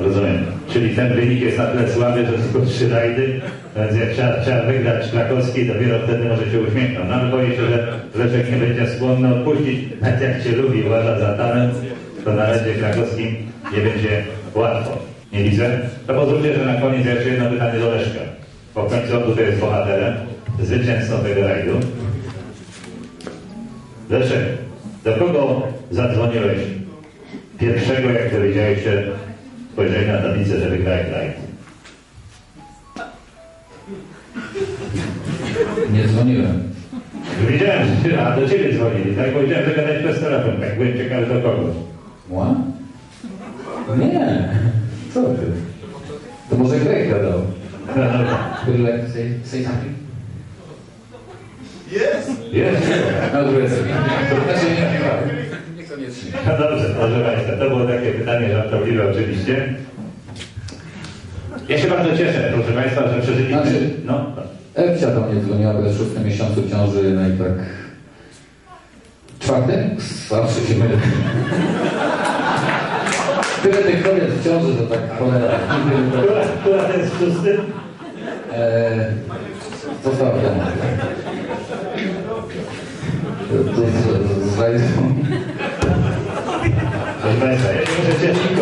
Rozumiem. Czyli ten wynik jest na tyle słaby, że tylko trzy rajdy, więc jak trzeba, trzeba wygrać krakowski, dopiero wtedy może się uśmiechnąć. No ale boję się, że Leszek nie będzie skłonny odpuścić, nawet jak cię lubi, uważa za talent, to na razie krakowskim nie będzie łatwo. Nie widzę? To pozwólcie, że na koniec jeszcze jedno pytanie do Leszka. Bo w końcu on tutaj jest bohaterem, zwycięzcą tego rajdu. Leszek, do kogo zadzwoniłeś pierwszego, jak dowiedziałeś się, spojrzeli na tablicę, że wygrałeś rajd? Nie dzwoniłem. Wiedziałem, że a do ciebie dzwonili, tak? Powiedziałem, że gadać przez telefon, tak byłem ciekawy do kogo. Ła? Nie. Co ty? To może Greg gadał. Would you like to say, say something? Jest. No, drugie sobie. Znaczy, No dobrze, proszę Państwa, to było takie pytanie żartobliwe oczywiście. Ja się bardzo cieszę, proszę Państwa, że przeżyliśmy... Znaczy- No, Ewcia do mnie dzwoniła po szóstym miesiącu ciąży, no i tak... Czwarty? Zawsze się mylę. Tyle tych kobiet w ciąży, że tak cholera. która, która to jest szósty? Eee, to. To z, z Państwa, ja się muszę cieszyć.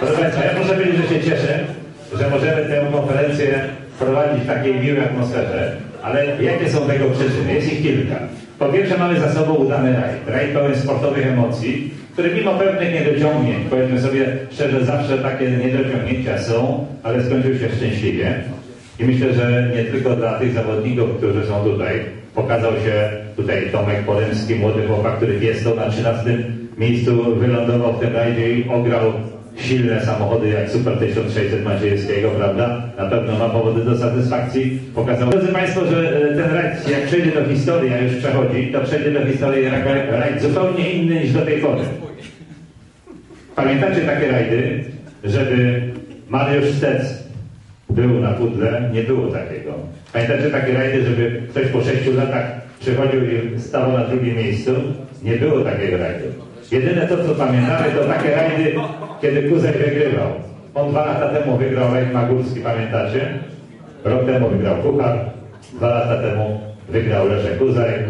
Proszę Państwa, ja muszę powiedzieć, że się cieszę, że możemy tę konferencję prowadzić w takiej miłej atmosferze, ale jakie są tego przyczyny? Jest ich kilka. Po pierwsze mamy za sobą udany rajd. Rajd pełen sportowych emocji, który mimo pewnych niedociągnięć, powiedzmy sobie szczerze, zawsze takie niedociągnięcia są, ale skończył się szczęśliwie. I myślę, że nie tylko dla tych zawodników, którzy są tutaj, pokazał się tutaj Tomek Poremski, młody chłopak, który jest to na 13 miejscu, wylądował w tym rajdzie i ograł silne samochody jak Super 1600 Maciejewskiego, prawda? Na pewno ma powody do satysfakcji. Pokazał. Drodzy Państwo, że e, ten rajd, jak przejdzie do historii, a już przechodzi, to przejdzie do historii rajd zupełnie inny niż do tej pory. Pamiętacie takie rajdy, żeby Mariusz Stec był na pudle? Nie było takiego. Pamiętacie takie rajdy, żeby ktoś po sześciu latach przychodził i stał na drugim miejscu? Nie było takiego rajdu. Jedyne to, co pamiętamy, to takie rajdy, kiedy Kuzek wygrywał. On dwa lata temu wygrał rajd Magórski, pamiętacie? Rok temu wygrał Kuchar, dwa lata temu wygrał Leszek Kuzek.